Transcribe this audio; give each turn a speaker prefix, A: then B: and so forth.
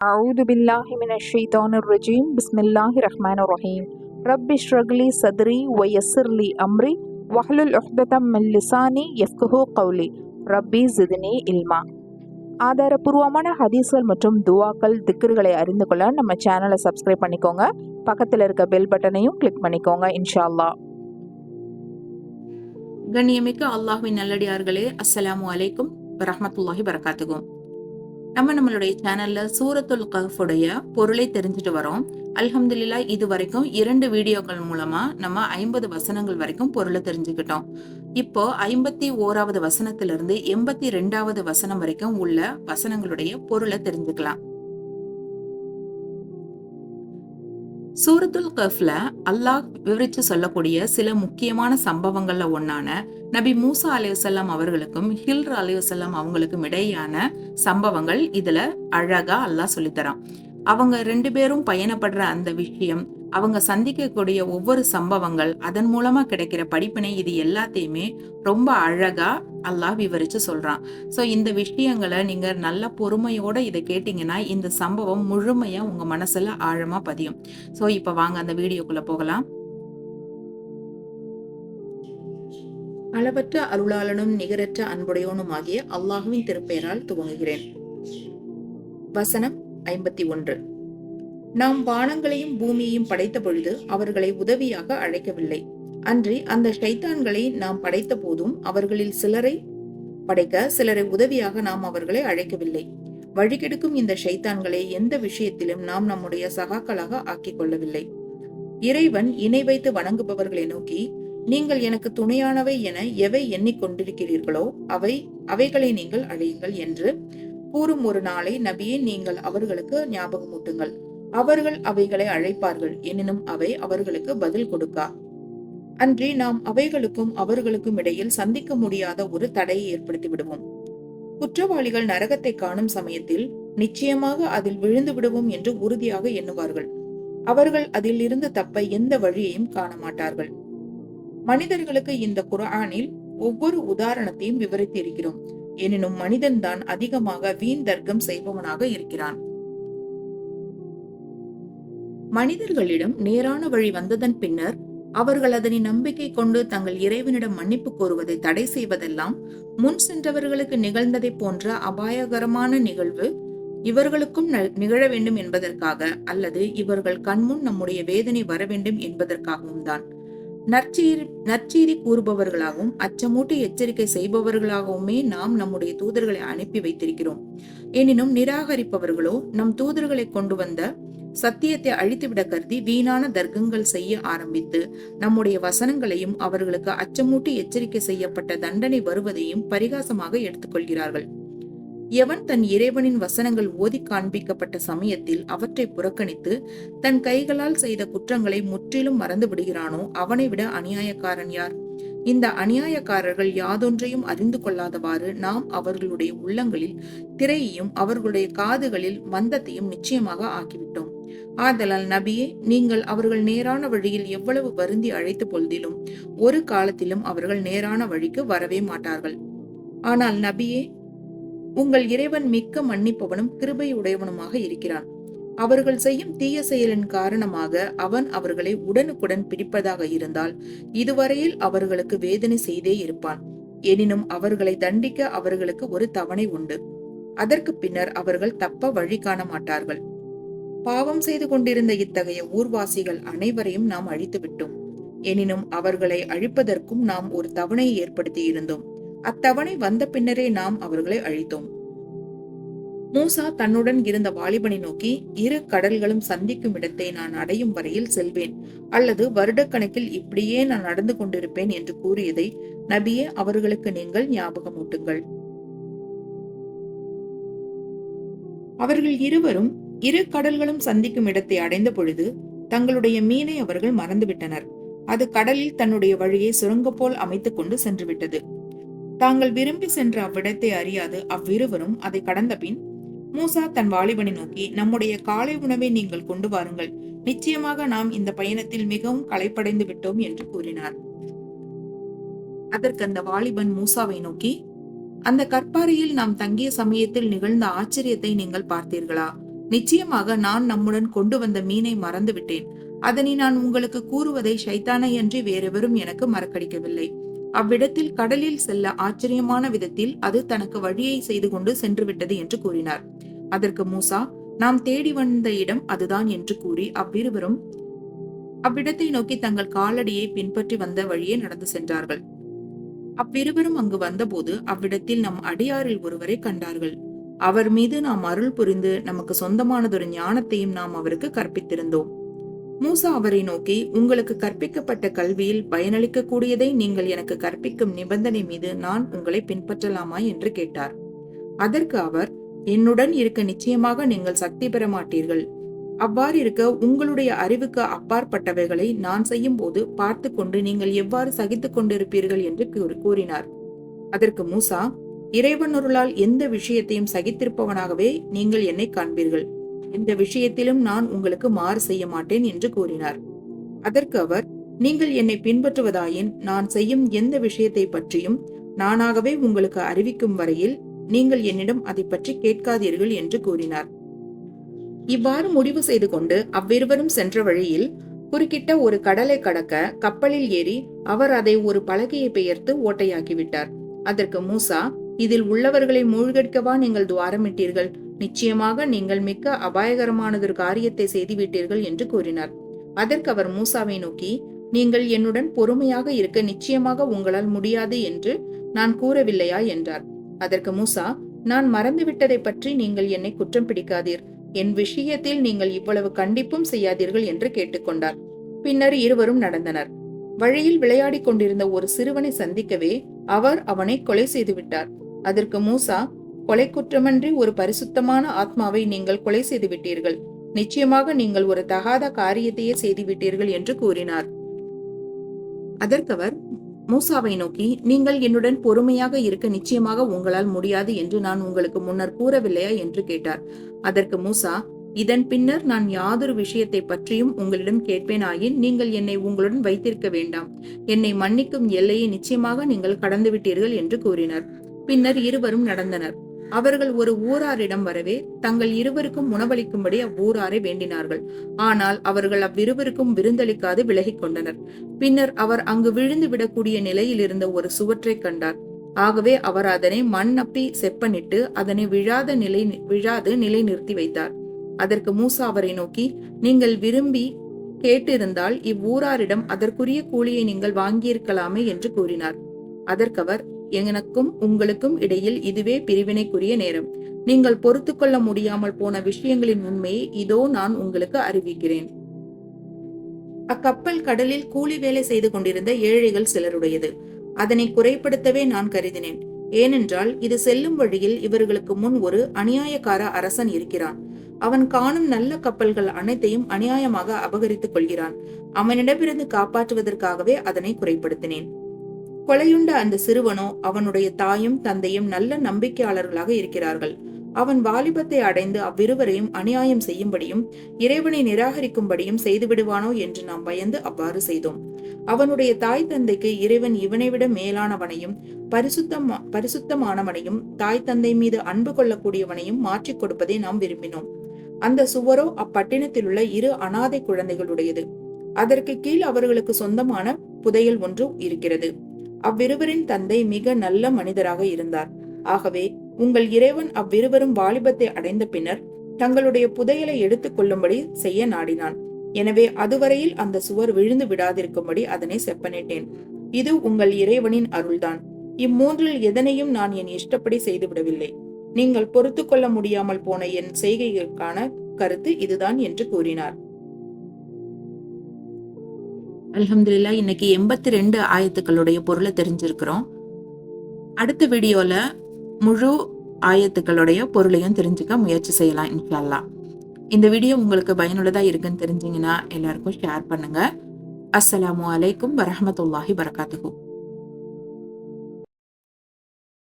A: அவுது பில்லாஹி மின ஷைதானுர் ரஜீம் பிஸ்மில்லாஹி ரஹ்மான் ரஹீம் ரப்பி ஷ்ரக்லி சத்ரி ஒயசிர்லி அம்ரி வஹ்லுல் உஹ்ததம் மில் லிசானி கௌலி ரப்பி ஜிதினி இல்மா ஆதாரபூர்வமான ஹதீஸ்கள் மற்றும் துவாக்கள் திக்ருகளை அறிந்து கொள்ள நம்ம சேனலை சப்ஸ்கிரைப் பண்ணிக்கோங்க. பக்கத்தில் இருக்க பெல் பட்டனையும் கிளிக் பண்ணிக்கோங்க இன்ஷா அல்லா
B: கண்ணியமிக்க அல்லாஹுவின் நல்லடியார்களே அஸ்ஸலாமு அலைக்கும் வரமத்துல்லாஹி வரகாத்துகும் நம்ம நம்மளுடைய சேனல்ல சூரத்துல் கஃபுடைய பொருளை தெரிஞ்சுட்டு வரோம். அல்ஹம்துல்லா இது வரைக்கும் இரண்டு வீடியோக்கள் மூலமா நம்ம ஐம்பது வசனங்கள் வரைக்கும் பொருளை தெரிஞ்சுக்கிட்டோம். இப்போ ஐம்பத்தி ஓராவது வசனத்திலிருந்து எண்பத்தி ரெண்டாவது வசனம் வரைக்கும் உள்ள வசனங்களுடைய பொருளை தெரிஞ்சுக்கலாம். சூரத்துல் கஃப்ல அல்லாஹ் விவரிச்சு சொல்லக்கூடிய சில முக்கியமான சம்பவங்கள்ல ஒன்னான நபி மூசா அலையுசல்லாம் அவர்களுக்கும் ஹில்ர் அலையுசல்லாம் அவங்களுக்கும் இடையான சம்பவங்கள் இதுல அழகா அல்லாஹ் சொல்லித்தரான். அவங்க ரெண்டு பேரும் பயணப்படுற அந்த விஷயம் அவங்க சந்திக்கக்கூடிய ஒவ்வொரு சம்பவங்கள் அதன் மூலமா கிடைக்கிற படிப்பினை இது எல்லாத்தையுமே ரொம்ப அழகா அல்லாஹ் விவரிச்சு சொல்றான். சோ இந்த விஷயங்களை நீங்க நல்ல பொறுமையோட இதை கேட்டீங்கன்னா இந்த சம்பவம் முழுமையா உங்க மனசுல ஆழமா பதியும். சோ இப்ப வாங்க அந்த வீடியோக்குள்ள போகலாம். அளவற்ற அருளாளனும் நிகரற்ற அன்புடையோனும் ஆகிய அல்லாஹுவின் திருப்பெயரால் துவங்குகிறேன். வசனம் ஐம்பத்தி ஒன்று. நாம் வானங்களையும் பூமியையும் படைத்த பொழுது அவர்களை உதவியாக அழைக்கவில்லை. அன்றி அந்த ஷைத்தான்களை நாம் படைத்த போதும் அவர்களில் சிலரை படைக்க சிலரை உதவியாக நாம் அவர்களை அழைக்கவில்லை. வழிகெடுக்கும் இந்த ஷைத்தான்களை எந்த விஷயத்திலும் நாம் நம்முடைய சகாக்களாக ஆக்கிக் கொள்ளவில்லை. இறைவன் இணை வைத்து வணங்குபவர்களை நோக்கி நீங்கள் எனக்கு துணையானவை என எவை எண்ணிக்கொண்டிருக்கிறீர்களோ அவை அவைகளை நீங்கள் அழையுங்கள் என்று கூறும் ஒரு நாளை நபியை நீங்கள் அவர்களுக்கு ஞாபகமூட்டுங்கள். அவர்கள் அவைகளை அழைப்பார்கள் எனினும் அவை அவர்களுக்கு பதில் கொடுக்கா? அன்றி நாம் அவைகளுக்கும் அவர்களுக்கும் இடையில் சந்திக்க முடியாத ஒரு தடையை ஏற்படுத்தி விடுவோம் குற்றவாளிகள் நரகத்தை காணும் சமயத்தில் நிச்சயமாக அதில் விழுந்து விடுவோம் என்று உறுதியாக எண்ணுவார்கள். அவர்கள் அதில் இருந்து தப்ப எந்த வழியையும் காண மாட்டார்கள் மனிதர்களுக்கு இந்த குரானில் ஒவ்வொரு உதாரணத்தையும் விவரித்து இருக்கிறோம் எனினும் மனிதன்தான் அதிகமாக வீண் தர்க்கம் செய்பவனாக இருக்கிறான். மனிதர்களிடம் நேரான வழி வந்ததன் பின்னர் அவர்கள் அதனை நம்பிக்கை கொண்டு தங்கள் இறைவனிடம் மன்னிப்பு கோருவதை தடை செய்வதெல்லாம் முன் சென்றவர்களுக்கு நிகழ்ந்ததை போன்ற அபாயகரமான நிகழ்வு இவர்களுக்கும் நிகழ வேண்டும் என்பதற்காக அல்லது இவர்கள் கண்முன் நம்முடைய வேதனை வர வேண்டும் என்பதற்காகவும் தான். நற்செய்தி நற்செய்தி கூறுபவர்களாகவும் அச்சமூட்டி எச்சரிக்கை செய்பவர்களாகவுமே நாம் நம்முடைய தூதர்களை அனுப்பி வைத்திருக்கிறோம். எனினும் நிராகரிப்பவர்களோ நம் தூதர்களை கொண்டு வந்த சத்தியத்தை அழித்துவிட கருதி வீணான தர்க்கங்கள் செய்ய ஆரம்பித்து நம்முடைய வசனங்களையும் அவர்களுக்கு அச்சமூட்டி எச்சரிக்கை செய்யப்பட்ட தண்டனை வருவதையும் பரிகாசமாக எடுத்துக்கொள்கிறார்கள். எவன் தன் இறைவனின் வசனங்கள் ஓதி காண்பிக்கப்பட்ட சமயத்தில் அவற்றை புறக்கணித்து தன் கைகளால் செய்த குற்றங்களை முற்றிலும் மறந்து விடுகிறானோ அவனை விட அநியாயக்காரன் யார்? இந்த அநியாயக்காரர்கள் யாதொன்றையும் அறிந்து கொள்ளாதவாறு நாம் அவர்களுடைய உள்ளங்களில் திரையையும் அவர்களுடைய காதுகளில் மந்தத்தையும் நிச்சயமாக ஆக்கிவிட்டோம். ஆதலால் நபியே நீங்கள் அவர்கள் நேரான வழியில் எவ்வளவு வருந்தி அழைத்த பொழுதிலும் ஒரு காலத்திலும் அவர்கள் நேரான வழிக்கு வரவே மாட்டார்கள். ஆனால் நபியே உங்கள் இறைவன் மிக்க மன்னிப்பவனும் கிருபை உடையவனுமாக இருக்கிறான். அவர்கள் செய்யும் தீய செயலின் காரணமாக அவன் அவர்களை உடனுக்குடன் பிடிப்பதாக இருந்தால் இதுவரையில் அவர்களுக்கு வேதனை செய்தே இருப்பான். எனினும் அவர்களை தண்டிக்க அவர்களுக்கு ஒரு தவணை உண்டு. அதற்கு பின்னர் அவர்கள் தப்ப வழி காண மாட்டார்கள். பாவம் செய்து கொண்டிருந்த இத்தகைய ஊர்வாசிகள் அனைவரையும் நாம் அழித்துவிட்டோம். எனினும் அவர்களை அழிப்பதற்கும் நாம் ஒரு தவணையை ஏற்படுத்தி இருந்தோம். அத்தவணை வந்த பின்னரே நாம் அவர்களை அழித்தோம். மூசா தன்னுடன் இருந்த வாலிபனை நோக்கி இரு கடல்களும் சந்திக்கும் இடத்தை நான் அடையும் வரையில் செல்வேன். அல்லது வருடக்கணக்கில் இப்படியே நான் நடந்து கொண்டிருப்பேன் என்று கூறியதை நபியே அவர்களுக்கு நீங்கள் ஞாபகமூட்டுங்கள். அவர்கள் இருவரும் இரு கடல்களும் சந்திக்கும் இடத்தை அடைந்த பொழுது தங்களுடைய மீனை அவர்கள் மறந்துவிட்டனர். அது கடலில் தன்னுடைய வழியை சுரங்கப்போல் அமைத்துக் கொண்டு சென்று விட்டது தாங்கள் விரும்பி சென்ற அவ்விடத்தை அறியாது அவ்விருவரும் அதை கடந்த பின் மூசா தன் வாலிபனை நோக்கி நம்முடைய காலை உணவை நீங்கள் கொண்டு வாருங்கள். நிச்சயமாக நாம் இந்த பயணத்தில் மிகவும் களைப்படைந்து விட்டோம் என்று கூறினார். அதற்கு அந்த வாலிபன் மூசாவை நோக்கி அந்த கற்பாறையில் நாம் தங்கிய சமயத்தில் நிகழ்ந்த ஆச்சரியத்தை நீங்கள் பார்த்தீர்களா? நிச்சயமாக நான் நம்முடன் கொண்டு வந்த மீனை மறந்து விட்டேன் அதனை நான் உங்களுக்கு கூறுவதை ஷைத்தானையன்றி வேறெவரும் எனக்கு மறக்கடிக்கவில்லை. அவ்விடத்தில் கடலில் செல்ல ஆச்சரியமான விதத்தில் அது தனக்கு வழியை செய்து கொண்டு சென்று விட்டது என்று கூறினார். அதற்கு மூசா நாம் தேடி வந்த இடம் அதுதான் என்று கூறி அவ்விருவரும் அவ்விடத்தை நோக்கி தங்கள் காலடியை பின்பற்றி வந்த வழியே நடந்து சென்றார்கள். அவ்விருவரும் அங்கு வந்தபோது அவ்விடத்தில் நம் அடியாரில் ஒருவரை கண்டார்கள். அவர் மீது நாம் அருள் புரிந்து நமக்கு சொந்தமானதொரு ஞானத்தையும் நாம் அவருக்கு கற்பித்திருந்தோம். மூசா அவரை நோக்கி உங்களுக்கு கற்பிக்கப்பட்ட கல்வியில் பயனளிக்கக்கூடியதை நீங்கள் எனக்கு கற்பிக்கும் நிபந்தனை மீது நான் உங்களை பின்பற்றலாமா? என்று கேட்டார். அதற்கு அவர் என்னுடன் இருக்க நிச்சயமாக நீங்கள் சக்தி பெற மாட்டீர்கள் அவ்வாறு இருக்க உங்களுடைய அறிவுக்கு அப்பாற்பட்டவைகளை நான் செய்யும் போது பார்த்து கொண்டு நீங்கள் எவ்வாறு சகித்துக் கொண்டிருப்பீர்கள் என்று கூறினார். அதற்கு மூசா இறைவனொருளால் எந்த விஷயத்தையும் சகித்திருப்பவனாகவே நீங்கள் என்னை காண்பீர்கள். எந்த விஷயத்திலும் நான் உங்களுக்கு மாறு செய்ய மாட்டேன் என்று கூறினார். அதற்கு அவர் நீங்கள் என்னை பின்பற்றுவதாயின் நான் செய்யும் எந்த விஷயத்தை பற்றியும் நானாகவே உங்களுக்கு அறிவிக்கும் வரையில் நீங்கள் என்னிடம் அதை பற்றி கேட்காதீர்கள் என்று கூறினார். இவ்வாறு முடிவு செய்து கொண்டு அவ்விருவரும் சென்ற வழியில் குறுக்கிட்ட ஒரு கடலை கடக்க கப்பலில் ஏறி அவர் அதை ஒரு பலகையை பெயர்த்து ஓட்டையாக்கிவிட்டார். அதற்கு மூசா இதில் உள்ளவர்களை மூழ்கடிக்கவா நீங்கள் துவாரமிட்டீர்கள்? நிச்சயமாக நீங்கள் மிக்க அபாயகரமானதொரு காரியத்தை செய்துவிட்டீர்கள் என்று கூறினார். அதற்கு அவர் மூசாவை நோக்கி நீங்கள் என்னுடன் பொறுமையாக இருக்க நிச்சயமாக உங்களால் முடியாது என்று நான் கூறவில்லையா? என்றார். அதற்கு மூசா நான் மறந்துவிட்டதை பற்றி நீங்கள் என்னை குற்றம் பிடிக்காதீர். என் விஷயத்தில் நீங்கள் இவ்வளவு கண்டிப்பும் செய்யாதீர்கள் என்று கேட்டுக்கொண்டார். பின்னர் இருவரும் நடந்தனர். வழியில் விளையாடிக் கொண்டிருந்த ஒரு சிறுவனை சந்திக்கவே அவர் அவனை கொலை செய்துவிட்டார். அதற்கு மூசா கொலை குற்றமன்றி ஒரு பரிசுத்தமான ஆத்மாவை நீங்கள் கொலை செய்து விட்டீர்கள் நிச்சயமாக நீங்கள் ஒரு தகாத காரியத்தையே செய்துவிட்டீர்கள் என்று கூறினார். அதற்கவர் மூசாவை நோக்கி நீங்கள் என்னுடன் பொறுமையாக இருக்க நிச்சயமாக உங்களால் முடியாது என்று நான் உங்களுக்கு முன்னர் கூறவில்லையா என்று கேட்டார். அதற்கு மூசா இதன் பின்னர் நான் யாதொரு விஷயத்தை பற்றியும் உங்களிடம் கேட்பேனாயின் நீங்கள் என்னை உங்களுடன் வைத்திருக்க வேண்டாம். என்னை மன்னிக்கும் எல்லையை நிச்சயமாக நீங்கள் கடந்துவிட்டீர்கள் என்று கூறினார். பின்னர் இருவரும் நடந்தனர். அவர்கள் ஒரு ஊராரிடம் வரவே தங்கள் இருவருக்கும் உணவளிக்கும்படி அவ்வூராரை வேண்டினார்கள். ஆனால் அவர்கள் அவ்விருவருக்கும் விருந்தளிக்காது விலகிக் கொண்டனர். பின்னர் அவர் அங்கு விழுந்து விடக்கூடிய நிலையில் இருந்த ஒரு சுவற்றை கண்டார். ஆகவே அவர் அதனை மண் அப்பி செப்பனிட்டு அதனை விழாத நிலை விழாது நிலை நிறுத்தி வைத்தார். அதற்கு மூசா அவரை நோக்கி நீங்கள் விரும்பி கேட்டிருந்தால் இவ்வூராரிடம் அதற்குரிய கூலியை நீங்கள் வாங்கியிருக்கலாமே என்று கூறினார். அதற்கவர் எனக்கும் உங்களுக்கும் இடையில் இதுவே பிரிவினைக்குரிய நேரம். நீங்கள் பொறுத்து கொள்ள முடியாமல் போன விஷயங்களின் உண்மையை இதோ நான் உங்களுக்கு அறிவிக்கிறேன். அக்கப்பல் கடலில் கூலி வேலை செய்து கொண்டிருந்த ஏழைகள் சிலருடையது. அதனை குறைப்படுத்தவே நான் கருதினேன். ஏனென்றால் இது செல்லும் வழியில் இவர்களுக்கு முன் ஒரு அநியாயக்கார அரசன் இருக்கிறான். அவன் காணும் நல்ல கப்பல்கள் அனைத்தையும் அநியாயமாக அபகரித்துக் கொள்கிறான். அவனிடமிருந்து காப்பாற்றுவதற்காகவே அதனை குறைப்படுத்தினேன். கொலையுண்ட அந்த சிறுவனோ அவனுடைய தாயும் தந்தையும் நல்ல நம்பிக்கையாளர்களாக இருக்கிறார்கள். அவன் வாலிபத்தை அடைந்து அவ்விருவரையும் அநியாயம் செய்யும்படியும் இறைவனை நிராகரிக்கும்படியும் செய்துவிடுவானோ என்று நாம் பயந்து அவ்வாறு செய்தோம். அவனுடைய தாய் தந்தைக்கு இறைவன் இவனை விட மேலானவனையும் பரிசுத்தம் பரிசுத்தமானவனையும் தாய் தந்தை மீது அன்பு கொள்ளக்கூடியவனையும் மாற்றிக் கொடுப்பதை நாம் விரும்பினோம். அந்த சுவரோ அப்பட்டினத்தில் உள்ள இரு அனாதை குழந்தைகளுடையது. அதற்கு கீழ் அவர்களுக்கு சொந்தமான புதையல் ஒன்று இருக்கிறது. அவ்விருவரின் தந்தை மிக நல்ல மனிதராக இருந்தார். ஆகவே உங்கள் இறைவன் அவ்விருவரும் வாலிபத்தை அடைந்த பின்னர் தங்களுடைய புதையலை எடுத்துக் கொள்ளும்படி செய்ய நாடினான். எனவே அதுவரையில் அந்த சுவர் விழுந்து விடாதிருக்கும்படி அதனை செப்பனிட்டேன். இது உங்கள் இறைவனின் அருள்தான். இம்மூன்றில் எதனையும் நான் என் இஷ்டப்படி செய்துவிடவில்லை. நீங்கள் பொறுத்து கொள்ள முடியாமல் போன என் செய்கைகளுக்கான கருத்து இதுதான் என்று கூறினார். அலமதுல்லா இன்னைக்கு எண்பத்தி ரெண்டு ஆயத்துக்களுடைய பொருளை தெரிஞ்சிருக்கிறோம். அடுத்த வீடியோல முழு ஆயத்துக்களுடைய பொருளையும் தெரிஞ்சுக்க முயற்சி செய்யலாம் இன்ஷால்லா இந்த வீடியோ உங்களுக்கு பயனுள்ளதா இருக்குன்னு தெரிஞ்சிங்கன்னா எல்லாருக்கும் ஷேர் பண்ணுங்க. அஸ்ஸலாமு அலைக்கும் வரஹமத்துல்லாஹி வரகாத்துக்கும்